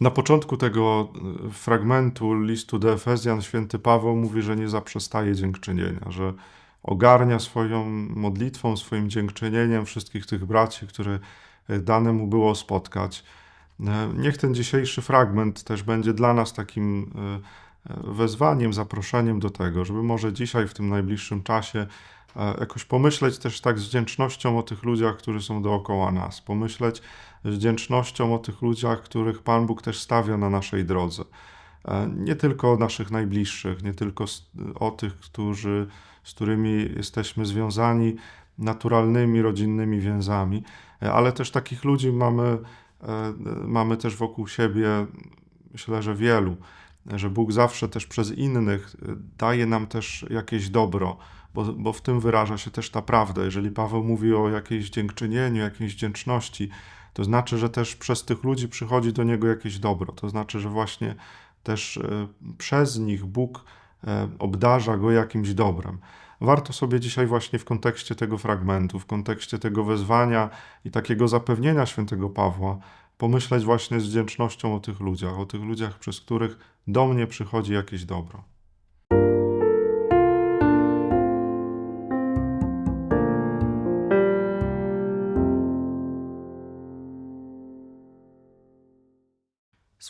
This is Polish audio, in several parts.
Na początku tego y, fragmentu listu do Efezjan święty Paweł mówi, że nie zaprzestaje dziękczynienia, że ogarnia swoją modlitwą, swoim dziękczynieniem wszystkich tych braci, które y, dane mu było spotkać. Y, Niech ten dzisiejszy fragment też będzie dla nas takim wezwaniem, zaproszeniem do tego, żeby może dzisiaj w tym najbliższym czasie e, jakoś pomyśleć też tak z wdzięcznością o tych ludziach, którzy są dookoła nas, pomyśleć z wdzięcznością o tych ludziach, których Pan Bóg też stawia na naszej drodze. E, Nie tylko o naszych najbliższych, nie tylko o tych, którzy, z którymi jesteśmy związani naturalnymi, rodzinnymi więzami, e, ale też takich ludzi mamy, e, mamy też wokół siebie, myślę, że wielu, że Bóg zawsze też przez innych daje nam też jakieś dobro, bo, bo w tym wyraża się też ta prawda. Jeżeli Paweł mówi o jakiejś dziękczynieniu, jakiejś wdzięczności, to znaczy, że też przez tych ludzi przychodzi do niego jakieś dobro. To znaczy, że właśnie też e, przez nich Bóg e, obdarza go jakimś dobrem. Warto sobie dzisiaj właśnie w kontekście tego fragmentu, w kontekście tego wezwania i takiego zapewnienia świętego Pawła, pomyśleć właśnie z wdzięcznością o tych ludziach, o tych ludziach, przez których do mnie przychodzi jakieś dobro.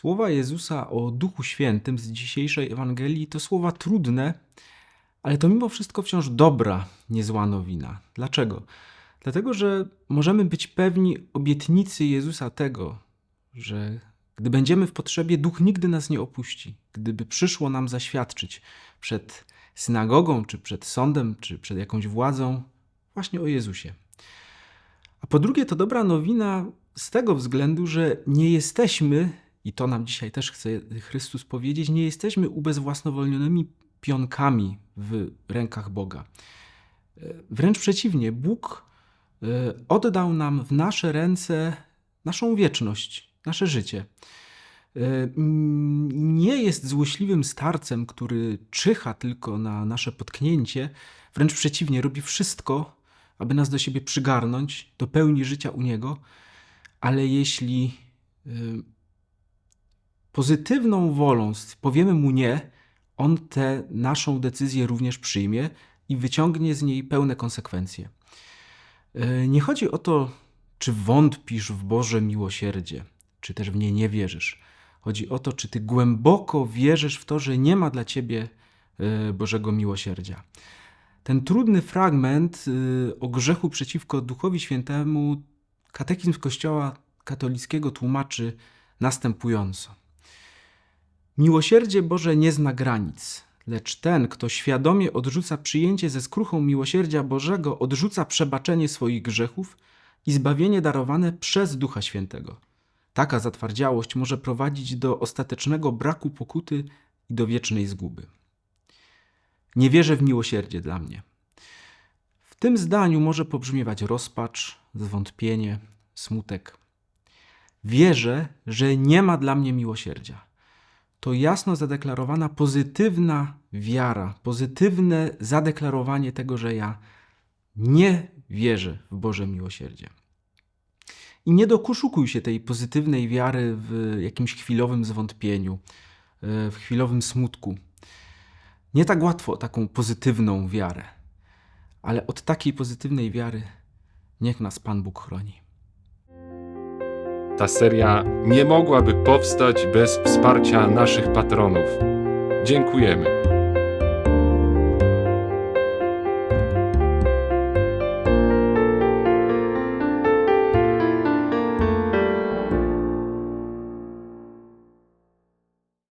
Słowa Jezusa o Duchu Świętym z dzisiejszej Ewangelii to słowa trudne, ale to mimo wszystko wciąż dobra, niezła nowina. Dlaczego? Dlatego, że możemy być pewni obietnicy Jezusa tego, że gdy będziemy w potrzebie, Duch nigdy nas nie opuści. Gdyby przyszło nam zaświadczyć przed synagogą, czy przed sądem, czy przed jakąś władzą, właśnie o Jezusie. A po drugie, to dobra nowina z tego względu, że nie jesteśmy, i to nam dzisiaj też chce Chrystus powiedzieć, nie jesteśmy ubezwłasnowolnionymi pionkami w rękach Boga. E, Wręcz przeciwnie, Bóg e, oddał nam w nasze ręce naszą wieczność, nasze życie. E, Nie jest złośliwym starcem, który czyha tylko na nasze potknięcie, wręcz przeciwnie, robi wszystko, aby nas do siebie przygarnąć, do pełni życia u Niego, ale jeśli pozytywną wolą powiemy Mu nie, On tę naszą decyzję również przyjmie i wyciągnie z niej pełne konsekwencje. Y, Nie chodzi o to, czy wątpisz w Boże miłosierdzie, czy też w nie nie wierzysz. Chodzi o to, czy ty głęboko wierzysz w to, że nie ma dla ciebie y, Bożego miłosierdzia. Ten trudny fragment y, o grzechu przeciwko Duchowi Świętemu katechizm Kościoła katolickiego tłumaczy następująco. Miłosierdzie Boże nie zna granic, lecz ten, kto świadomie odrzuca przyjęcie ze skruchą miłosierdzia Bożego, odrzuca przebaczenie swoich grzechów i zbawienie darowane przez Ducha Świętego. Taka zatwardziałość może prowadzić do ostatecznego braku pokuty i do wiecznej zguby. Nie wierzę w miłosierdzie dla mnie. W tym zdaniu może pobrzmiewać rozpacz, zwątpienie, smutek. Wierzę, że nie ma dla mnie miłosierdzia. To jasno zadeklarowana pozytywna wiara, pozytywne zadeklarowanie tego, że ja nie wierzę w Boże miłosierdzie. I nie dokuszukuj się tej pozytywnej wiary w jakimś chwilowym zwątpieniu, w chwilowym smutku. Nie tak łatwo taką pozytywną wiarę, ale od takiej pozytywnej wiary niech nas Pan Bóg chroni. Ta seria nie mogłaby powstać bez wsparcia naszych patronów. Dziękujemy.